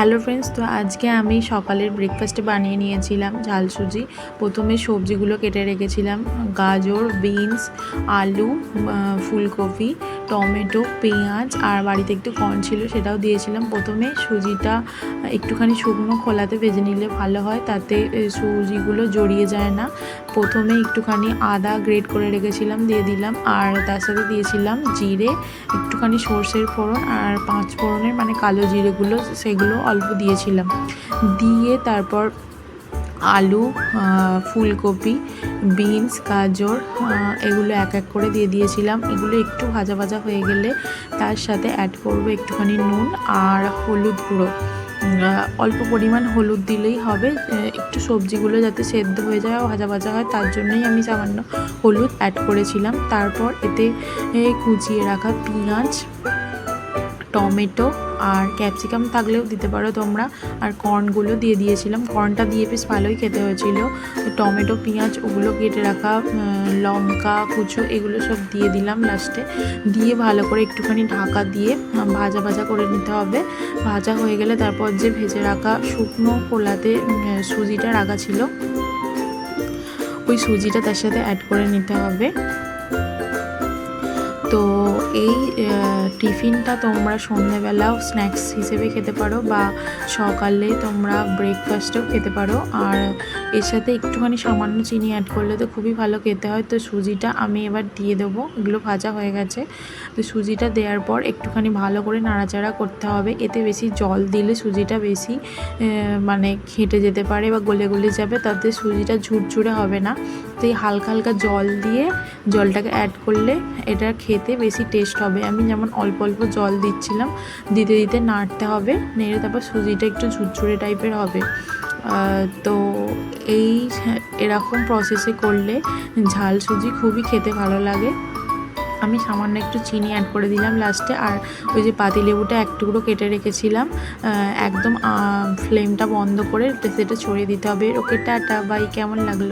Hello friends তো আজকে আমি সকালের ব্রেকফাস্টে বানিয়ে নিয়েছিলাম ঝাল সুজি। প্রথমে সবজিগুলো কেটে রেখেছিলাম। গাজর বিনস আলু ফুলকপি, টমেটো, পেঁয়াজ আর বাড়িতে একটু কর্ন ছিল সেটাও দিয়েছিলাম। প্রথমে সুজিটা একটুখানি শুকনো খোলাতে ভেজে নিলে ভালো হয়, তাতে সুজিগুলো জড়িয়ে যায় না। প্রথমে একটুখানি আদা গ্রেট করে রেখেছিলাম, দিয়ে দিলাম। আর তার সাথে দিয়েছিলাম জিরে একটুখানি সর্ষের ফোড়ন আর পাঁচ ফোড়নের মানে কালো জিরেগুলো, সেগুলো অল্প দিয়েছিলাম। দিয়ে তারপর আলু ফুলকপি, বিনস, গাজর এগুলো এক এক করে দিয়ে দিয়েছিলাম। এগুলো একটু ভাজা ভাজা হয়ে গেলে তার সাথে অ্যাড করব একটুখানি নুন আর হলুদ গুঁড়ো। অল্প পরিমাণ হলুদ দিলেই হবে একটু সবজিগুলো যাতে সেদ্ধ হয়ে যায় ভাজা ভাজা হয়, তার জন্যই আমি সামান্য হলুদ অ্যাড করেছিলাম। তারপর এতে কুচিয়ে রাখা পেঁয়াজ টমেটো আর ক্যাপসিকাম থাকলেও দিতে পারো তোমরা। আর কর্নগুলো দিয়ে দিয়েছিলাম। কর্নটা দিয়ে বেশ ভালোই খেতে হয়েছিল। টমেটো, পেঁয়াজ, ওগুলো কেটে রাখা লঙ্কা, কুচো, এগুলো সব দিয়ে দিলাম লাস্টে। দিয়ে ভালো করে একটুখানি ঢাকা দিয়ে ভাজা ভাজা করে নিতে হবে। ভাজা হয়ে গেলে তারপর যে ভেজে রাখা শুকনো কোলাতে সুজিটা রাখা ছিল, ওই সুজিটা তার সাথে অ্যাড করে নিতে হবে। তো এই টিফিনটা তোমরা সন্ধেবেলাও স্ন্যাক্স হিসেবে খেতে পারো বা সকালে তোমরা ব্রেকফাস্টেও খেতে পারো। আর এর সাথে একটুখানি সামান্য চিনি অ্যাড করলে তো খুবই ভালো খেতে হয়। তো সুজিটা আমি এবার দিয়ে দেবো, এগুলো ভাজা হয়ে গেছে। তো সুজিটা দেওয়ার পর একটুখানি ভালো করে নাড়াচাড়া করতে হবে। এতে বেশি জল দিলে সুজিটা বেশি মানে খেটে যেতে পারে বা গলে গলে যাবে, তাতে সুজিটা ঝুরঝুরে হবে না। তো এই হালকা হালকা জল দিয়ে জলটাকে অ্যাড করলে এটা খেতে বেশি টেস্ট হবে। আমি যেমন অল্প অল্প জল দিচ্ছিলাম, দিতে দিতে নাড়তে হবে, নেড়ে তারপর সুজিটা একটু ঝুরঝুরে টাইপের হবে। তো এই এরকম প্রসেসে করলে ঝাল সুজি খুবই খেতে ভালো লাগে। আমি সামান্য একটু চিনি অ্যাড করে দিলাম লাস্টে আর ওই যে পাতিলেবুটা এক টুকরো কেটে রেখেছিলাম। একদম ফ্লেমটা বন্ধ করে সেটা ছড়িয়ে দিতে হবে। ওকে টাটা বাই কেমন লাগল?